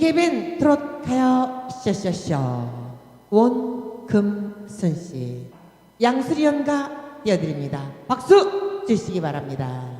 BKBN 트롯 가요 쇼쇼쇼 원금순 씨 양수리 연가 띄워드립니다. 박수 주시기 바랍니다.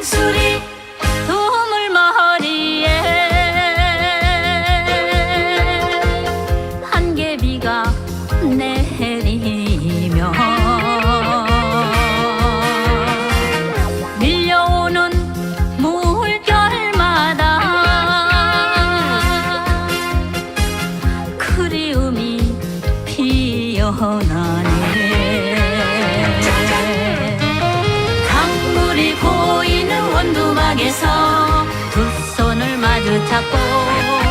양수리 두물머리에. 한개비가 내리며 밀려오는 물결마다 그리움이 피어나 他懂。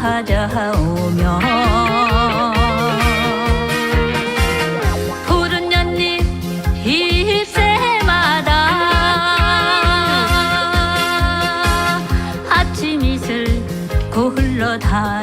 찾아오며 푸른 연잎 잎새마다 아침 이슬 굴러다니네